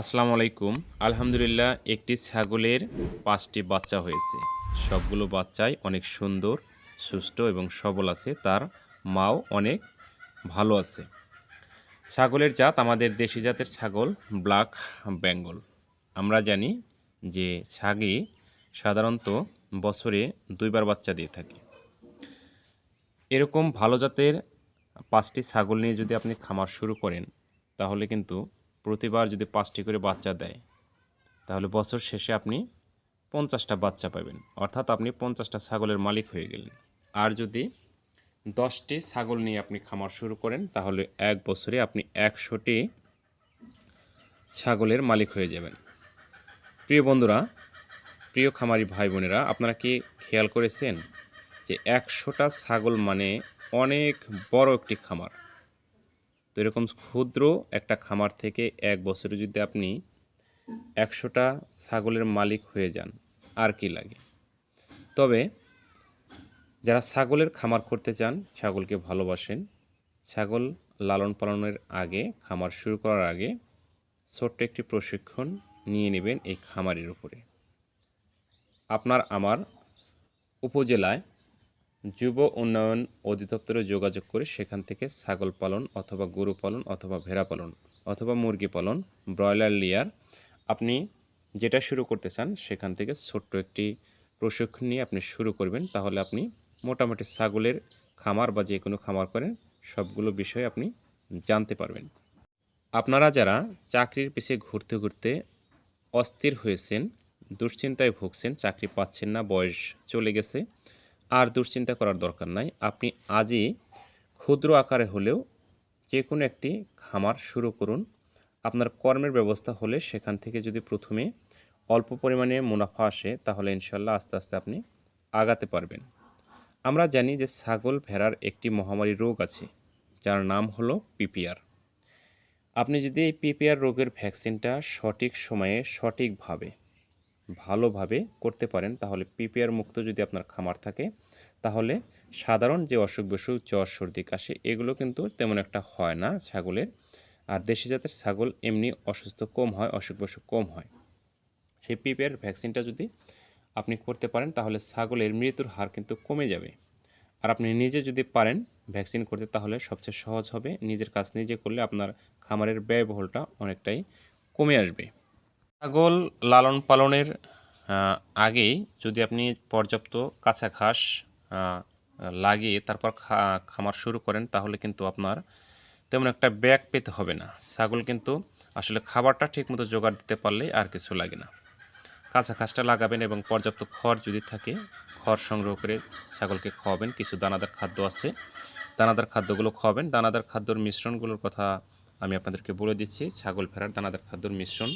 আসসালামু আলাইকুম। আলহামদুলিল্লাহ, একটি ছাগলের পাঁচটি বাচ্চা হয়েছে। সবগুলো বাচ্চাই অনেক সুন্দর, সুস্থ এবং সবল আছে। তার মাও অনেক ভালো আছে। ছাগলের জাত আমাদের দেশি জাতের ছাগল ব্ল্যাক বেঙ্গল। আমরা জানি যে ছাগি সাধারণত বছরে দুইবার বাচ্চা দিয়ে থাকে। এরকম ভালো জাতের পাঁচটি ছাগল নিয়ে যদি আপনি খামার শুরু করেন, তাহলে কিন্তু প্রতিবার যদি পাঁচটি করে বাচ্চা দেয়, তাহলে বছর শেষে আপনি পঞ্চাশটা বাচ্চা পাবেন। অর্থাৎ আপনি পঞ্চাশটা ছাগলের মালিক হয়ে গেলেন। আর যদি দশটি ছাগল নিয়ে আপনি খামার শুরু করেন, তাহলে এক বছরে আপনি একশোটি ছাগলের মালিক হয়ে যাবেন। প্রিয় বন্ধুরা, প্রিয় খামারি ভাই বোনেরা, আপনারা কি খেয়াল করেছেন যে একশোটা ছাগল মানে অনেক বড় একটি খামার? তো এরকম ক্ষুদ্র একটা খামার থেকে এক বছরে যদি আপনি একশোটা ছাগলের মালিক হয়ে যান, আর কি লাগে? তবে যারা ছাগলের খামার করতে চান, ছাগলকে ভালোবাসেন, ছাগল লালন পালনের আগে, খামার শুরু করার আগে ছোট্ট একটি প্রশিক্ষণ নিয়ে নেবেন এই খামারের উপরে। আপনার আমার উপজেলায় যুব উন্নয়ন অধিদপ্তরে যোগাযোগ করে সেখান থেকে ছাগল পালন অথবা গরু পালন অথবা ভেড়া পালন অথবা মুরগি পালন, ব্রয়লার লেয়ার, আপনি যেটা শুরু করতে চান সেখান থেকে ছোট্ট একটি প্রশিক্ষণ নিয়ে আপনি শুরু করবেন। তাহলে আপনি মোটামুটি ছাগলের খামার বা যে কোনো খামার করেন, সবগুলো বিষয় আপনি জানতে পারবেন। আপনারা যারা চাকরির পিছিয়ে ঘুরতে ঘুরতে অস্থির হয়েছেন, দুশ্চিন্তায় ভুগছেন, চাকরি পাচ্ছেন না, বয়স চলে গেছে আর দুশ্চিন্তা করার দরকার নাই। আপনি আজই ক্ষুদ্র আকারে হলেও যে কোনো একটি খামার শুরু করুন। আপনার কর্মের ব্যবস্থা হলে সেখান থেকে যদি প্রথমে অল্প পরিমাণে মুনাফা আসে, তাহলে ইনশাল্লাহ আস্তে আস্তে আপনি আগাতে পারবেন। আমরা জানি যে ছাগল ভেড়ার একটি মহামারী রোগ আছে, যার নাম হলো পিপিআর। আপনি যদি এই পিপিআর রোগের ভ্যাকসিনটা সঠিক সময়ে সঠিকভাবে ভালোভাবে করতে পারেন, তাহলে পিপিআর মুক্ত যদি আপনার খামার থাকে, তাহলে সাধারণ যে অসুখ বিসুখ, জ্বর, সর্দি, কাশি, এগুলো কিন্তু তেমন একটা হয় না ছাগলের। আর দেশি জাতের ছাগল এমনি অসুস্থ কম হয়, অসুখ বিসুখ কম হয়। সেই পিপিআর ভ্যাকসিনটা যদি আপনি করতে পারেন, তাহলে ছাগলের মৃত্যুর হার কিন্তু কমে যাবে। আর আপনি নিজে যদি পারেন ভ্যাকসিন করতে, তাহলে সবচেয়ে সহজ হবে, নিজের কাজ নিজে করলে আপনার খামারের ব্যয়বহুলটা অনেকটাই কমে আসবে। ছাগল লালন পালনের আগে যদি আপনি পর্যাপ্ত কাঁচা ঘাস লাগিয়ে তারপর খামার শুরু করেন, তাহলে কিন্তু আপনার তেমন একটা ব্যাগ পেতে হবে না। ছাগল কিন্তু আসলে খাবারটা ঠিকমতো জোগাড় দিতে পারলে আর কিছু লাগে না। কাঁচা ঘাসটা লাগাবেন এবং পর্যাপ্ত খড় যদি থাকে, খড় সংগ্রহ করে ছাগলকে খাওয়াবেন। কিছু দানাদার খাদ্য আছে, দানাদার খাদ্যগুলো খাওয়াবেন। দানাদার খাদ্যর মিশ্রণগুলোর কথা আমি আপনাদেরকে বলে দিচ্ছি। ছাগল ভেড়ার দানাদার খাদ্যর মিশ্রণ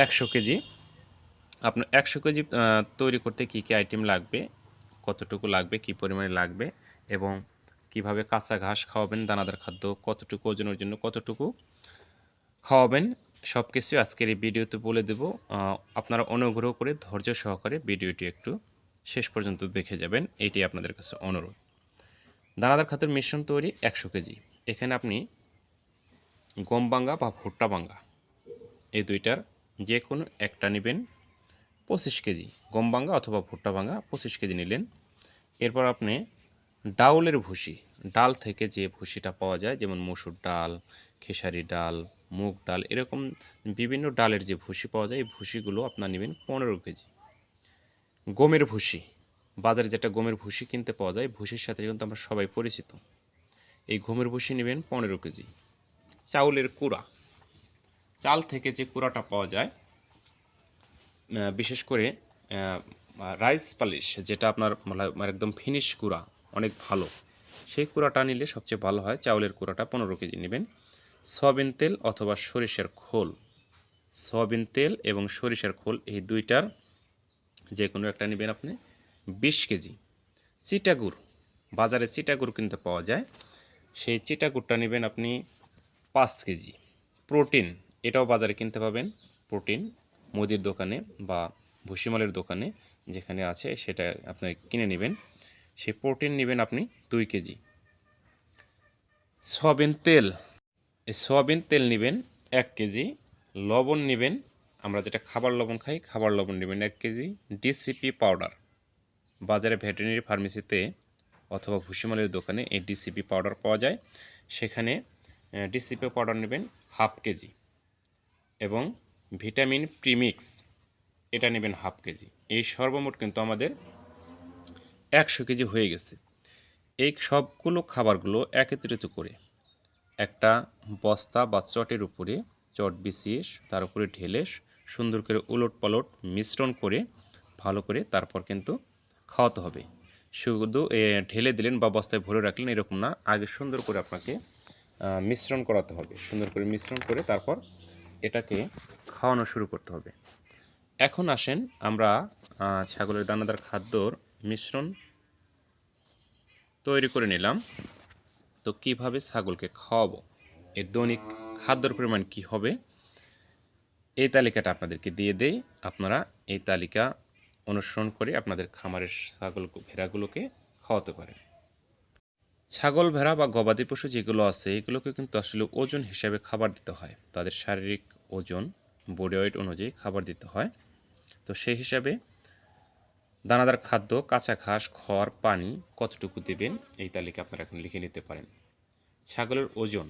একশো কেজি। আপনার একশো কেজি তৈরি করতে কী কী আইটেম লাগবে, কতটুকু লাগবে, কী পরিমাণে লাগবে এবং কীভাবে কাঁচা ঘাস খাওয়াবেন, দানাদার খাদ্য কতটুকু ওজনের জন্য কতটুকু খাওয়াবেন সব কিছু আজকের এই ভিডিওতে বলে দেব। আপনারা অনুগ্রহ করে ধৈর্য সহকারে ভিডিওটি একটু শেষ পর্যন্ত দেখে যাবেন, এটি আপনাদের কাছে অনুরোধ। দানাদার খাদ্যের মিশ্রণ তৈরি একশো কেজি। এখানে আপনি গম বাঙ্গা বা ভুট্টা বাঙ্গা এই দুইটার যে কোনো একটা নেবেন পঁচিশ কেজি, গম ভাঙ্গা অথবা ভুট্টা ভাঙ্গা পঁচিশ কেজি নিলেন। এরপর আপনি ডাউলের ভুসি, ডাল থেকে যে ভুসিটা পাওয়া যায়, যেমন মসুর ডাল, খেসারি ডাল, মুগ ডাল, এরকম বিভিন্ন ডালের যে ভুসি পাওয়া যায়, এই ভুসিগুলো আপনার নেবেন পনেরো কেজি। গমের ভুসি, বাজারে যেটা গমের ভুসি কিনতে পাওয়া যায়, ভুসির সাথে কিন্তু আমরা সবাই পরিচিত। এই গমের ভুসি নেবেন পনেরো কেজি। চাউলের কুড়া চাল থেকে যে কুড়াটা পাওয়া যায় বিশেষ করে রাইস পালিশ, যেটা আপনার মানে- একদম ফিনিশ কুড়া, অনেক ভালো। সেই কুড়াটা নিলে সবচেয়ে ভালো হয়, চাউলের কুড়াটা পনেরো কেজি নেবেন। সয়াবিন তেল অথবা সরিষার খোল। সয়াবিন তেল এবং সরিষার খোল এই দুইটার যে কোনো একটা নেবেন আপনি, বিশ কেজি। চিটাগুড়, বাজারে চিটাগুড় কিনতে পাওয়া যায়। সেই চিটাগুড়টা নেবেন আপনি পাঁচ কেজি। প্রোটিন এটাও বাজারে কিনতে পাবেন প্রোটিন, মুদির দোকানে বা ভুসিমালের দোকানে যেখানে আছে সেটা আপনি কিনে নেবেন। সেই প্রোটিন নেবেন আপনি দুই কেজি। সয়াবিন তেল, এই সয়াবিন তেল নেবেন এক কেজি। লবণ নেবেন, আমরা যেটা খাবার লবণ খাই, খাবার লবণ নেবেন এক কেজি। ডিসিপি পাউডার, বাজারে ভেটেরিনারি ফার্মেসিতে অথবা ভুসিমালের দোকানে এই ডিসিপি পাউডার পাওয়া যায়। সেখানে ডিসিপি পাউডার নেবেন হাফ কেজি। এবং ভিটামিন প্রিমিক্স, এটা নেবেন হাফ কেজি। এই সর্বমোট কিন্তু আমাদের একশো কেজি হয়ে গেছে। এই সবগুলো খাবারগুলো একত্রিত করে একটা বস্তা বা চটের উপরে চট বিছিয়ে তার উপরে ঢেলে সুন্দর করে উলট পালট মিশ্রণ করে ভালো করে তারপর কিন্তু খাওয়াতে হবে। শুধু ঢেলে দিলেন বা বস্তায় ভরে রাখলেন এরকম না, আগে সুন্দর করে আপনাকে মিশ্রণ করাতে হবে। সুন্দর করে মিশ্রণ করে তারপর এটাকে খাওয়ানো শুরু করতে হবে। এখন আসেন আমরা ছাগলের দানাদার খাদ্যর মিশ্রণ তৈরি করে নিলাম। তো কীভাবে ছাগলকে খাওয়াবো? এর দৈনিক খাদ্যর পরিমাণ কি হবে? এই তালিকাটা আপনাদেরকে দিয়ে দেই। আপনারা এই তালিকা অনুসরণ করে আপনাদের খামারের ছাগল ভেড়াগুলোকে খাওয়াতে পারেন। ছাগল, ভেড়া বা গবাদি পশু যেগুলো আছে, এগুলোকে কিন্তু আসলে ওজন হিসাবে খাবার দিতে হয়। তাদের শারীরিক ওজন বডি ওয়েট অনুযায়ী খাবার দিতে হয়। তো সেই হিসাবে দানাদার খাদ্য, কাঁচা ঘাস, খড়, পানি কতটুকু দেবেন, এই তালিকা আপনারা এখন লিখে নিতে পারেন। ছাগলের ওজন,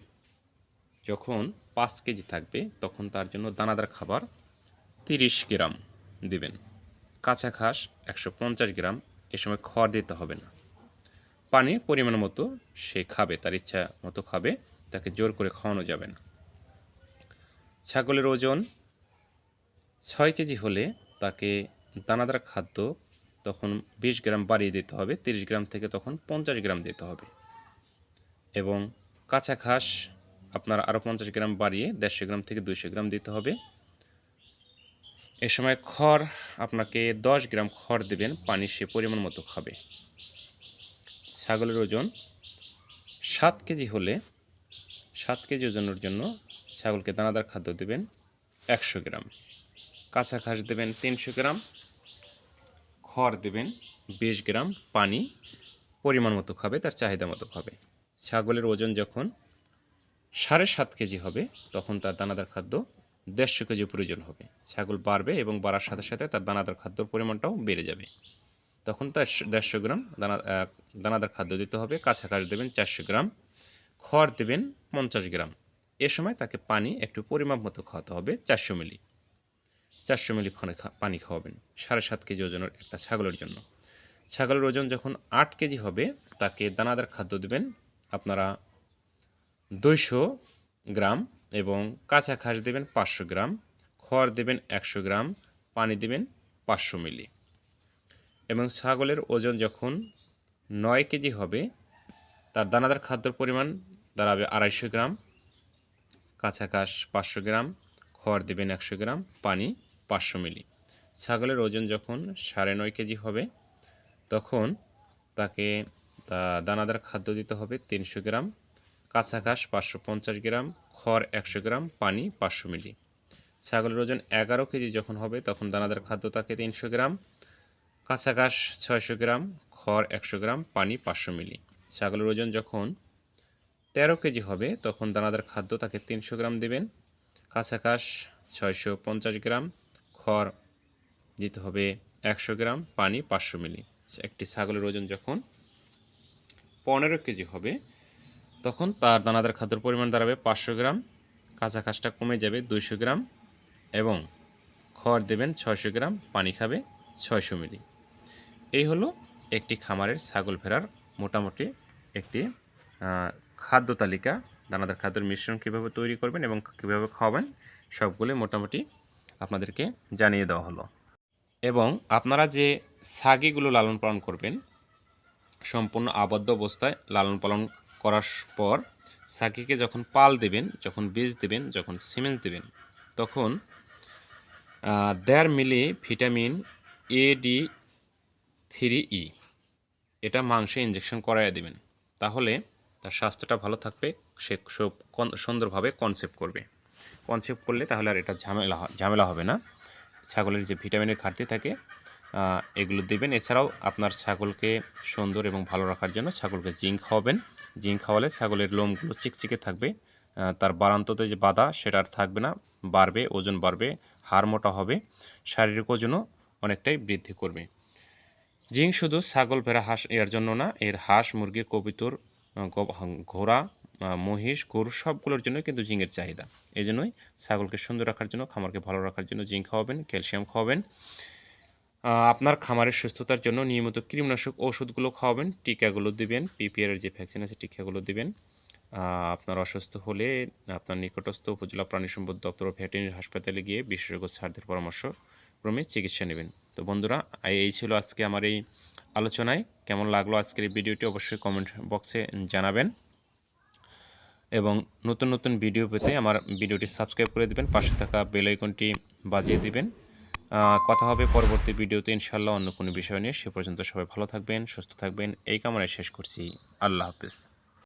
যখন পাঁচ কেজি থাকবে, তখন তার জন্য দানাদার খাবার তিরিশ গ্রাম দিবেন। কাঁচা ঘাস একশো পঞ্চাশ গ্রাম, এ সময় খড় দিতে হবে না। পানি পরিমাণ মতো সে খাবে, তার ইচ্ছা মতো খাবে, তাকে জোর করে খাওয়ানো যাবে না। ছাগলের ওজন ছয় কেজি হলে তাকে দানাদার খাদ্য তখন বিশ গ্রাম বাড়িয়ে দিতে হবে, তিরিশ গ্রাম থেকে তখন পঞ্চাশ গ্রাম দিতে হবে। এবং কাঁচা ঘাস আপনার আরও পঞ্চাশ গ্রাম বাড়িয়ে দেড়শো গ্রাম থেকে দুইশো গ্রাম দিতে হবে। এ সময় খড় আপনাকে দশ গ্রাম খড় দেবেন, পানি সে পরিমাণ মতো খাবে। ছাগলের ওজন সাত কেজি হলে সাত কেজি ওজনের জন্য ছাগলকে দানাদার খাদ্য দেবেন একশো গ্রাম। কাঁচা ঘাস দেবেন তিনশো গ্রাম। খড় দেবেন বিশ গ্রাম। পানি পরিমাণ মতো খাবে, তার চাহিদা মতো খাবে। ছাগলের ওজন যখন সাড়ে সাত কেজি হবে, তখন তার দানাদার খাদ্য দেড়শো কেজি প্রয়োজন হবে। ছাগল বাড়বে এবং বাড়ার সাথে সাথে তার দানাদার খাদ্যর পরিমাণটাও বেড়ে যাবে। তখন তার দেড়শো গ্রাম দানা দানাদার খাদ্য দিতে হবে কাঁচা ঘাস দেবেন চারশো গ্রাম, খড় দেবেন পঞ্চাশ গ্রাম। এ সময় তাকে পানি, একটু পরিমাপ মতো খাওয়াতে হবে, চারশো মিলি। চারশো মিলি পানি খাওয়াবেন, সাড়ে সাত কেজি ওজনের একটা ছাগলের জন্য। ছাগলের ওজন যখন আট কেজি হবে, তাকে দানাদার খাদ্য দেবেন আপনারা দুইশো গ্রাম এবং কাঁচা ঘাস দেবেন পাঁচশো গ্রাম, খড় দেবেন একশো গ্রাম, পানি দেবেন পাঁচশো মিলি। এবং ছাগলের ওজন যখন নয় কেজি হবে, তার দানাদার খাদ্যর পরিমাণ দাঁড়াবে আড়াইশো গ্রাম কাঁচা ঘাস পাঁচশো গ্রাম, খড় দেবেন একশো গ্রাম, পানি পাঁচশো মিলি। ছাগলের ওজন যখন সাড়ে নয় কেজি হবে, তখন তাকে দানাদার খাদ্য দিতে হবে তিনশো গ্রাম কাঁচা ঘাস পাঁচশো পঞ্চাশ গ্রাম, খড় একশো গ্রাম, পানি পাঁচশো মিলি। ছাগলের ওজন এগারো কেজি যখন হবে, তখন দানাদার খাদ্য তাকে তিনশো গ্রাম কাঁচা ঘাস ছয়শো গ্রাম, খড় একশো গ্রাম, পানি পাঁচশো মিলি। ছাগলের ওজন যখন তেরো কেজি হবে, তখন দানাদার খাদ্য তাকে তিনশো গ্রাম দেবেন। কাঁচা ঘাস ছয়শো পঞ্চাশ গ্রাম, খড় দিতে হবে একশো গ্রাম, পানি পাঁচশো মিলি। একটি ছাগলের ওজন যখন পনেরো কেজি হবে, তখন তার দানাদার খাদ্যর পরিমাণ দাঁড়াবে পাঁচশো গ্রাম কাঁচা ঘাসটা কমে যাবে দুইশো গ্রাম এবং খড় দেবেন ছয়শো গ্রাম, পানি খাবে ছয়শো মিলি। এই হলো একটি খামারের ছাগল ফেরার মোটামুটি একটি খাদ্য তালিকা। দানাদার খাদ্যের মিশ্রণ কীভাবে তৈরি করবেন এবং কীভাবে খাওয়াবেন সবগুলো মোটামুটি আপনাদেরকে জানিয়ে দেওয়া হলো। এবং আপনারা যে ছাগিগুলো লালন পালন করবেন, সম্পূর্ণ আবদ্ধ অবস্থায় লালন পালন করার পর ছাগিকে যখন পাল দেবেন, যখন বীজ দেবেন, যখন সিমেন্ট দেবেন, তখন দেড় milli vitamin A D three E. এটা মাংসে ইঞ্জেকশন করাইয়া দেবেন। তাহলে তার স্বাস্থ্যটা ভালো থাকবে, সে সুন্দরভাবে কনসেপ্ট করবে। কনসেপ্ট করলে তাহলে আর এটা ঝামেলা ঝামেলা হবে না। ছাগলের যে ভিটামিনের ঘাটতি থাকে এগুলো দেবেন। এছাড়াও আপনার ছাগলকে সুন্দর এবং ভালো রাখার জন্য ছাগলকে জিঙ্ক খাওয়াবেন। জিঙ্ক খাওয়ালে ছাগলের লোমগুলো চিকচিকে থাকবে। তার বারান্ততে যে বাধা, সেটা আর থাকবে না। বাড়বে, ওজন বাড়বে, হাড় মোটা হবে। শারীরিক ওজনও অনেকটাই বৃদ্ধি করবে। জিঙ্ক শুধু ছাগল, ভেড়া, হাঁস এর জন্য না, এর হাঁস, মুরগি, কবিতর ঘোড়া মহিষ, গরু সবগুলোর জন্য কিন্তু জিঙ্কের চাহিদা। এই জন্যই ছাগলকে সুন্দর রাখার জন্য, খামারকে ভালো রাখার জন্য জিঙ্ক খাওয়াবেন, ক্যালসিয়াম খাওয়াবেন। আপনার খামারের সুস্থতার জন্য নিয়মিত কীটনাশক ওষুধগুলো খাওয়াবেন, টিকাগুলো দিবেন, পিপিআর যে ভ্যাকসিন আছে টিকাগুলো দিবেন। আপনার অসুস্থ হলে আপনার নিকটস্থ উপজেলা প্রাণী সম্পদ দপ্তর ভেটেরিনারি হাসপাতালে গিয়ে বিশেষজ্ঞ স্যারদের পরামর্শ ক্রমে চিকিৎসা নেবেন। তো বন্ধুরা এই ছিল আজকে আমার এই আলোচনায়। কেমন লাগল আজকের এই ভিডিওটি অবশ্যই কমেন্ট বক্সে জানাবেন। এবং নতুন নতুন ভিডিও পেতে আমার ভিডিওটি সাবস্ক্রাইব করে দিবেন, পাশে থাকা বেল আইকনটি বাজিয়ে দিবেন। কথা হবে পরবর্তী ভিডিওতে ইনশাল্লাহ অন্য কোনো বিষয় নিয়ে। সে পর্যন্ত সবাই ভালো থাকবেন, সুস্থ থাকবেন। এই কামনায় শেষ করছি। আল্লাহ হাফেজ।